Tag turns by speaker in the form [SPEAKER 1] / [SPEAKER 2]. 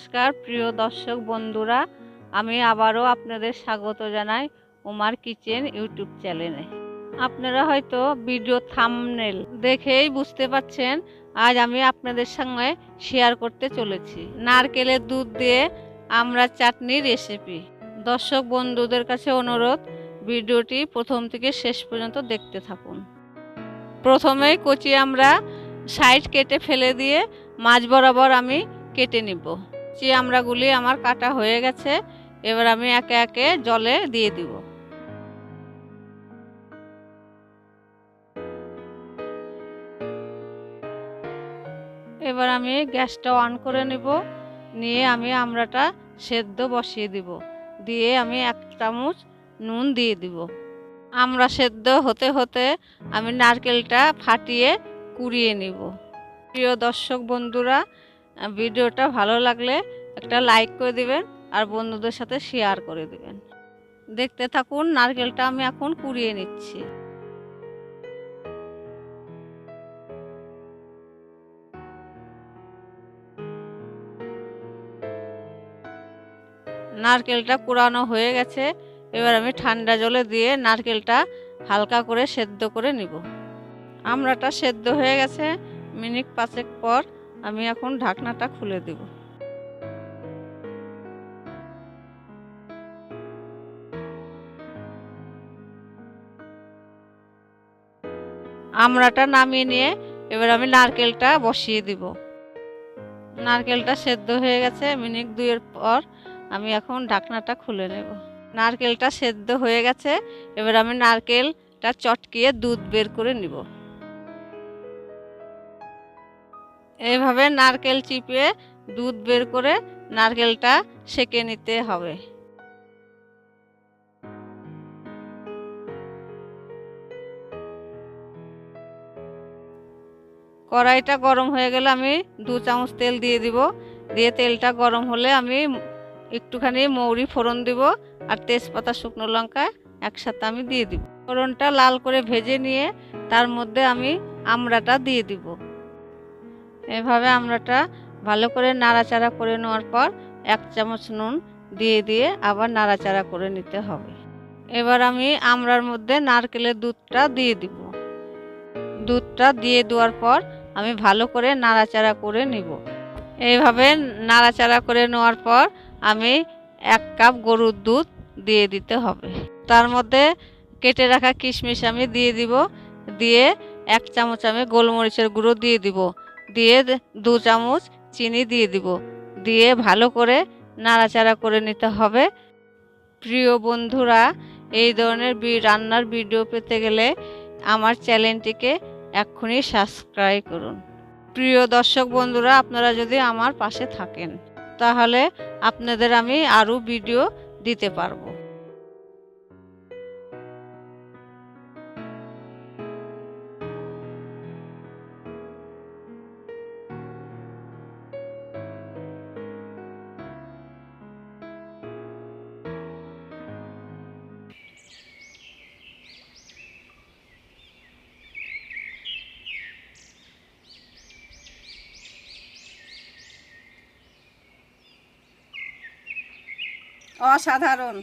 [SPEAKER 1] নমস্কার, প্রিয় দর্শক বন্ধুরা। আমি আবারও আপনাদের স্বাগত জানাই উমার কিচেন ইউটিউব চ্যানেলে। আপনারা হয়তো ভিডিও থামনেল দেখেই বুঝতে পারছেন আজ আমি আপনাদের সঙ্গে শেয়ার করতে চলেছি। নারকেলের দুধ দিয়ে আমরা চাটনির রেসিপি দর্শক বন্ধুদের কাছে অনুরোধ, ভিডিওটি প্রথম থেকে শেষ পর্যন্ত দেখতে থাকুন। প্রথমেই কচি আমরা সাইড কেটে ফেলে দিয়ে মাছ বরাবর আমি কেটে নিব। কচি আমড়াগুলি আমার কাটা হয়ে গেছে, এবার আমি একে একে জলে দিয়ে দিব। এবার আমি গ্যাসটা অন করে নিব, নিয়ে আমি আমড়াটা সেদ্ধ বসিয়ে দিব। দিয়ে আমি এক চামচ নুন দিয়ে দিব। আমরা সেদ্ধ হতে হতে আমি নারকেলটা ফাটিয়ে কুড়িয়ে নিব। প্রিয় দর্শক বন্ধুরা ভিডিওটা ভালো লাগলে একটা লাইক করে দিবেন আর বন্ধুদের সাথে শেয়ার করে দিবেন। দেখতে থাকুন, নারকেলটা আমি এখন কুড়িয়ে নিচ্ছি। নারকেলটা কুড়ানো হয়ে গেছে, এবার আমি ঠান্ডা জলে দিয়ে নারকেলটা হালকা করে সেদ্ধ করে নিব। আমরাটা সেদ্ধ হয়ে গেছে, মিনিট পাঁচেক পর আমি এখন ঢাকনাটা খুলে দেব। আমড়াটা নামিয়ে নিয়ে এবার আমি নারকেলটা বসিয়ে দিব। নারকেলটা সেদ্ধ হয়ে গেছে মিনিট দুইয়ের পর আমি এখন ঢাকনাটা খুলে নেব। নারকেলটা সেদ্ধ হয়ে গেছে, এবার আমি নারকেলটা চটকিয়ে দুধ বের করে নিব। এইভাবে নারকেল চিপিয়ে দুধ বের করে নারকেলটা সেকে নিতে হবে। কড়াইটা গরম হয়ে গেলে আমি দু চামচ তেল দিয়ে দিব। দিয়ে তেলটা গরম হলে আমি একটুখানি মৌরি ফোড়ন দিব আর তেজপাতা, শুকনো লঙ্কা একসাথে আমি দিয়ে দিব। ফোড়নটা লাল করে ভেজে নিয়ে তার মধ্যে আমি আমড়াটা দিয়ে দিব। এভাবে আমড়াটা ভালো করে নাড়াচাড়া করে নেওয়ার পর এক চামচ নুন দিয়ে দিয়ে আবার নাড়াচাড়া করে নিতে হবে। এবার আমি আমরার মধ্যে নারকেলের দুধটা দিয়ে দিব। দুধটা দিয়ে দেওয়ার পর আমি ভালো করে নাড়াচাড়া করে নিব। এইভাবে নাড়াচাড়া করে নেওয়ার পর আমি এক কাপ গরুর দুধ দিয়ে দিতে হবে। তার মধ্যে কেটে রাখা কিশমিশ আমি দিয়ে দিব। দিয়ে এক চামচ আমি গোলমরিচের গুঁড়ো দিয়ে দিব। দিয়ে দু চামচ চিনি দিয়ে দিব। দিয়ে ভালো করে নাড়াচাড়া করে নিতে হবে। প্রিয় বন্ধুরা, এই ধরনের রান্নার ভিডিও পেতে গেলে আমার চ্যানেলটিকে এক্ষুনি সাবস্ক্রাইব করুন। প্রিয় দর্শক বন্ধুরা, আপনারা যদি আমার পাশে থাকেন, তাহলে আপনাদের আমি আরও ভিডিও দিতে পারব। অসাধারণ।